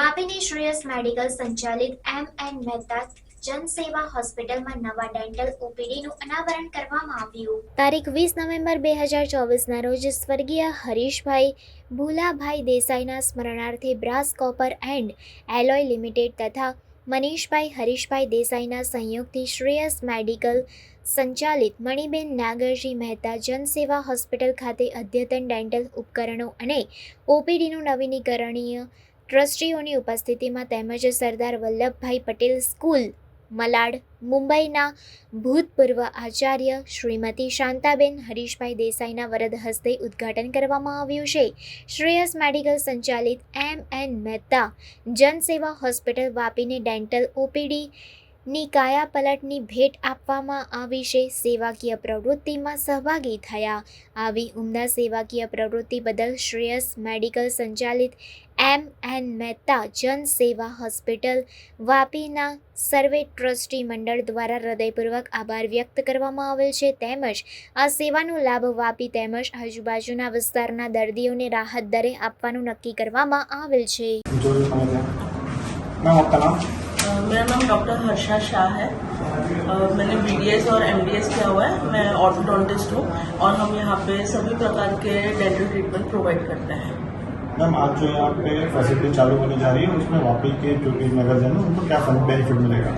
વાપીની Shreyas medical સંચાલિત M N Mehta જનસેવા હોસ્પિટલમાં નવા ડેન્ટલ ઓપીડીનું અનાવરણ કરવામાં આવ્યું. તારીખ વીસ નવેમ્બર બે હજાર ચોવીસના રોજ સ્વર્ગીય હરીશભાઈ ભૂલાભાઈ દેસાઈના સ્મરણાર્થે brass copper and alloy limited તથા મનીષભાઈ હરીશભાઈ દેસાઈના સંયોગથી શ્રેયસ મેડિકલ સંચાલિત મણિબેન નાગરજી મહેતા જનસેવા હોસ્પિટલ ખાતે અદ્યતન ડેન્ટલ ઉપકરણો અને ઓપીડીનું નવીનીકરણીય ટ્રસ્ટીઓની ઉપસ્થિતિમાં તેમજ સરદાર વલ્લભભાઈ પટેલ સ્કૂલ, મલાડ, મુંબઈના ભૂતપૂર્વ આચાર્ય શ્રીમતી શાંતાબેન, હરીશભાઈ દેસાઈના વરદ હસ્તે ઉદ્ઘાટન કરવામાં આવ્યું છે. શ્રેયસ મેડિકલ સંચાલિત M N Mehta Janseva hospital વાપીને dental OPD ની કાયાપલટની ભેટ આપવામાં આવી છે. સેવાકીય પ્રવૃત્તિમાં સહભાગી થયા. આવી ઉમદા સેવાકીય પ્રવૃત્તિ બદલ શ્રેયસ મેડિકલ સંચાલિત એમ એન મહેતા જન સેવા હોસ્પિટલ વાપીના સર્વે ટ્રસ્ટી મંડળ દ્વારા હૃદયપૂર્વક આભાર વ્યક્ત કરવામાં આવેલ છે. તેમજ આ સેવાનો લાભ વાપી તેમજ આજુબાજુના વિસ્તારના દર્દીઓને રાહત દરે આપવાનું નક્કી કરવામાં આવેલ છે. जो भी समझ है मैम आपका नाम अ, मेरा नाम डॉक्टर हर्षा शाह है अ, मैंने बी और एम किया हुआ है मैं ऑर्थोडोंटिस्ट हूँ और हम यहाँ पे सभी प्रकार के डेंटल ट्रीटमेंट प्रोवाइड करते हैं मैम, आज जो यहाँ पे फैसिलिटी चालू होने जा रही है, उसमें वापी के जो भी नगरजन है, उनको क्या बेनिफिट मिलेगा?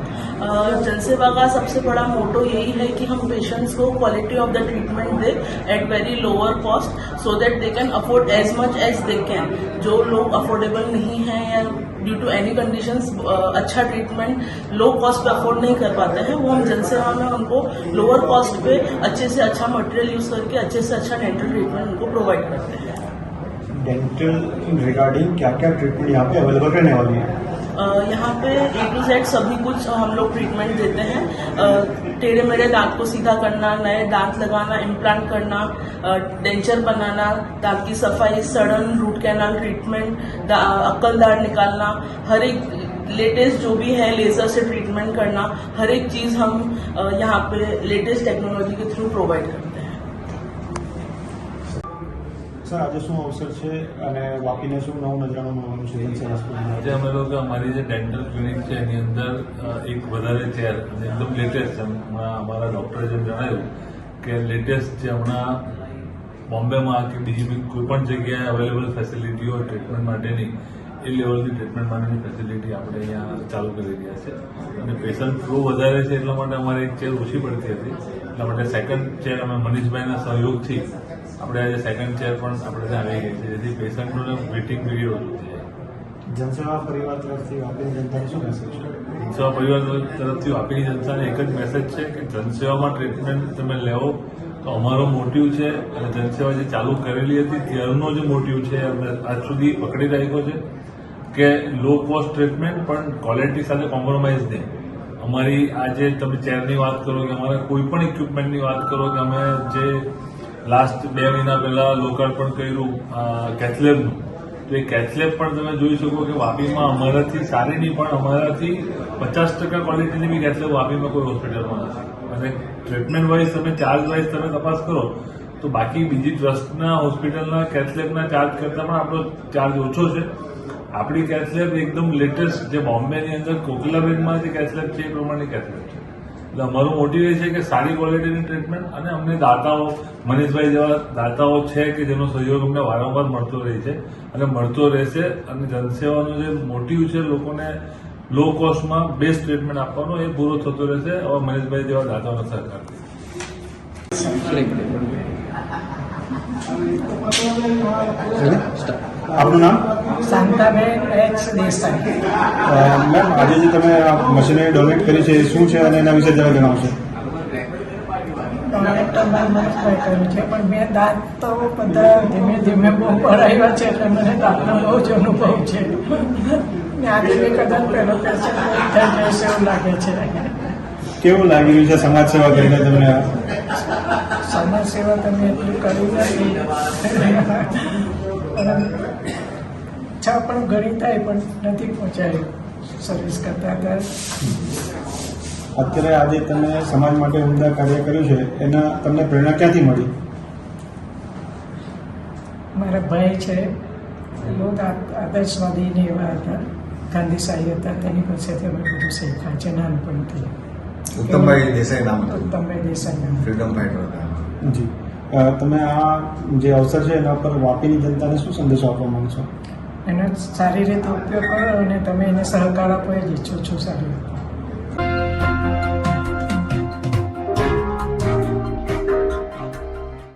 जनसेवा का सबसे बड़ा मोटो यही है कि हम पेशेंट्स को quality of the treatment they at very lower cost so that they can afford as much as they can जो लोग अफोर्डेबल नहीं है या ड्यू टू एनी कंडीशन अच्छा ट्रीटमेंट लो कॉस्ट पे अफोर्ड नहीं कर पाते हैं, वो हम जनसेवा में उनको लोअर कॉस्ट पे अच्छे से अच्छा मटेरियल यूज़ करके, अच्छे से अच्छा डेंटल ट्रीटमेंट उनको प्रोवाइड करते हैं। डेंटल रिगार्डिंग क्या क्या ट्रीटमेंट यहाँ पे अवेलेबल रहने वाली है? यहाँ पे ए टू जेड सभी कुछ हम लोग ट्रीटमेंट देते हैं। टेढ़े मेढ़े दांत को सीधा करना, नए दांत लगाना इम्प्लांट करना डेंचर बनाना, दांत की सफ़ाई, सड़न रूट कैनाल ट्रीटमेंट अक्कल दाढ़ निकालना, हर एक लेटेस्ट जो भी है लेजर से ट्रीटमेंट करना, हर एक चीज़ हम यहाँ पे लेटेस्ट टेक्नोलॉजी के थ्रू प्रोवाइड करते हैं સર, આજે શું અવસર છે અને વાપીને શું નવું નજરાનું મળવાનું છે આજે અમે લોકો અમારી જે ડેન્ટલ ક્લિનિક છે, એની અંદર એક વધારે ચેર અને એકદમ લેટેસ્ટ હમણાં અમારા ડૉક્ટરે જેમ જણાવ્યું કે લેટેસ્ટ જે હમણાં બોમ્બેમાં કે બીજી કોઈ પણ જગ્યાએ અવેલેબલ ફેસિલિટીઓ ટ્રીટમેન્ટ માટેની, એ લેવલની ટ્રીટમેન્ટ માટેની ફેસિલિટી આપણે અહીંયા ચાલુ કરી રહ્યા છે. અને પેશન્ટ ફ્લો વધારે છે એટલા માટે અમારે એક ચેર ઓછી પડતી હતી. એટલા માટે સેકન્ડ ચેર અમે મનીષભાઈના સહયોગથી આપણે આજે સેકન્ડ ચેર પણ આપણે ત્યાં આવી ગઈ છે. જેથી પેશન્ટોને વેઇટિંગ પીરિયડ ઓછું જનસેવા પરિવાર તરફથી વાપીની જનતાને શું મેસેજ છે જનસેવા પરિવાર તરફથી વાપીની જનતાને એક જ મેસેજ છે કે જનસેવામાં ટ્રીટમેન્ટ તમે લેવો તો અમારો મોટિવ છે અને જનસેવા જે ચાલુ કરેલી હતી ત્યારનો જે મોટિવ છે. અમે આજ સુધી પકડી રાખ્યો છે કે લો કોસ્ટ ટ્રીટમેન્ટ પણ ક્વોલિટી સાથે કોમ્પ્રોમાઇઝ નહીં. અમારી આજે તમે ચેરની વાત કરો કે અમારા કોઈ પણ ઇક્વિપમેન્ટની વાત કરો કે અમે જે લાસ્ટ બે મહિના પહેલા લોકાર્પણ કર્યું કેથલેબનું તો એ કેથલેબ પણ તમે જોઈ શકો કે વાપીમાં અમારાથી સારી નહીં પણ અમારાથી પચાસ ટકા ક્વોલિટીની બી કેથલેબ વાપીમાં કોઈ હોસ્પિટલમાં નથી. અને ટ્રીટમેન્ટ વાઇઝ તમે ચાર્જ વાઇઝ તમે તપાસ કરો, તો બાકી બીજી ટ્રસ્ટના હોસ્પિટલના કેથલેબના ચાર્જ કરતાં પણ આપણો ચાર્જ ઓછો છે. આપણી કેથલેબ એકદમ લેટેસ્ટ જે બોમ્બેની અંદર કોકિલાબેનમાં જે કેથલેબ છે એ પ્રમાણે કેથલેબ છે. એટલે અમારું મોટિવ એ છે કે સારી ક્વોલિટીની ટ્રીટમેન્ટ અને અમને દાતાઓ, મનીષભાઈ જેવા દાતાઓ છે કે જેનો સહયોગ અમને વારંવાર મળતો રહે છે અને મળતો રહેશે અને જનસેવાનો જે મોટિવ છે લોકોને લો કોસ્ટમાં બેસ્ટ ટ્રીટમેન્ટ આપવાનો એ પૂરો થતો રહેશે હવે મનીષભાઈ જેવા દાતાઓનો સહકાર. આપનું નામ? શાંતાબેન એચ દેસાઈ. મેમ આજે જે તમે આ મશીનરી ડોનેટ કરી છે એ શું છે અને એના વિશે જરા જણાવશો? ડોનેટર મનસભાઈ કર્યું છે પણ મેં દાંત તો બધા ધીમે ધીમે બહુ ભરાયા છે એટલે મને દાંતનો બહુ જ અનુભવ છે. આજે કદાચ પહેલો પેશન્ટ થઈ જશે એવું લાગે છે. કેવું લાગી રહ્યું છે સમાજ સેવા કરીને તમને? સમાજ સેવા તમે એટલું કરી નથી. છા ઈચ્છા પણ ઘણી થાય પણ નથી પહોંચાયું સર્વિસ કરતા હતા. અત્યારે આજે તમે સમાજ માટે ઉમદા કાર્ય કર્યું છે એના તમને પ્રેરણા ક્યાંથી મળી? મારા ભાઈ છે બહુ જ આદર્શવાદી ને એવા હતા ગાંધી સાહેબ હતા તેની પાસેથી અમે બધું શીખ્યા છે નાનપણથી. ઉત્તમભાઈ દેસાઈ નામ હતું. ઉત્તમભાઈ દેસાઈ ફ્રીડમ ફાઇટર હતા. જી. અ, તમે આ જે અવસર છે એના પર વાપીની જનતાને શું સંદેશો આપવા માંગશો એનો સારી રીતે ઉપયોગ કરો અને તમે એને સહકાર આપો એ જ ઈચ્છું છું સારી રીતે